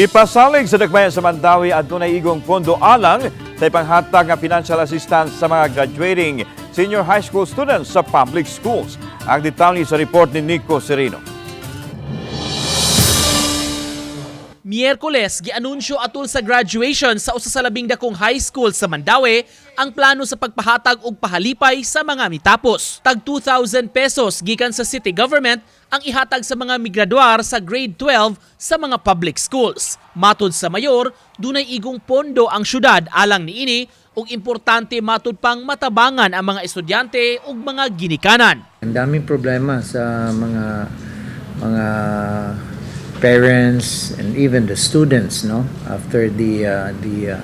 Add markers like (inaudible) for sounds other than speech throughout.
Gipasalig sa Dagmayan sa Mandawi at tunay igong pondo alang sa ipanghatag nga financial assistance sa mga graduating senior high school students sa public schools. Ang detalye sa report ni Nico Serino. Miyerkules, gianunsyo atul sa graduation sa usa sa labing dakong high school sa Mandawi ang plano sa pagpahatag og pahalipay sa mga mitapos. Tag 2,000 pesos gikan sa city government ang ihatag sa mga migraduar sa grade 12 sa mga public schools. Matod sa mayor, dunay igong pondo ang syudad alang niini ug importante matud pang matabangan ang mga estudyante ug mga ginikanan. Ang daming problema sa mga mga parents and even the students no after the uh, the uh,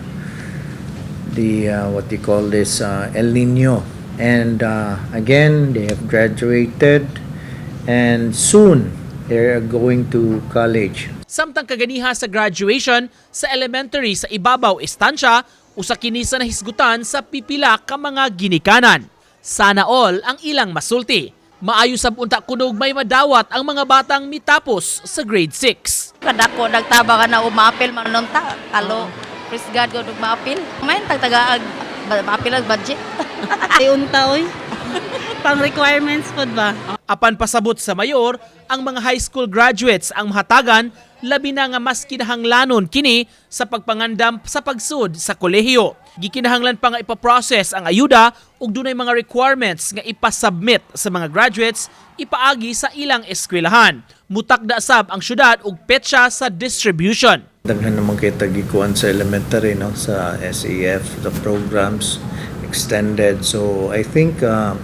the uh, what they call this uh, El Nino and uh, again they have graduated and soon they're going to college Samtang kaganiha sa graduation sa elementary sa Ibabaw Estancia, usa kini sa nahisgutan sa pipila ka mga ginikanan. Sana all ang ilang masulti. Maayo sab unta kunog may madawat ang mga batang mitapos sa grade 6. Kadako nagtaba ka na umapil man ta kalo. Praise God ko umapil. May tagtaga maapil ang budget. (laughs) Iunta oy. Pang requirements pod ba? Apan pasabot sa mayor, ang mga high school graduates ang mahatagan labi na nga mas kinahanglanon kini sa pagpangandam sa pagsud sa kolehiyo. Gikinahanglan pa nga ipaprocess ang ayuda ug dunay mga requirements nga ipasubmit sa mga graduates ipaagi sa ilang eskwelahan. Mutakda sab ang syudad og petsa sa distribution. daghan naman kay tagikuan sa elementary no sa SAF the programs extended so I think uh,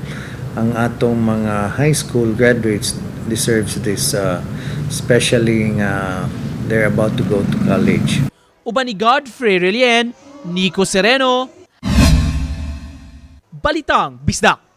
ang atong mga high school graduates deserves this uh, especially nga they're about to go to college Uban ni Godfrey Relien, Nico Sereno, Balitang Bisdak.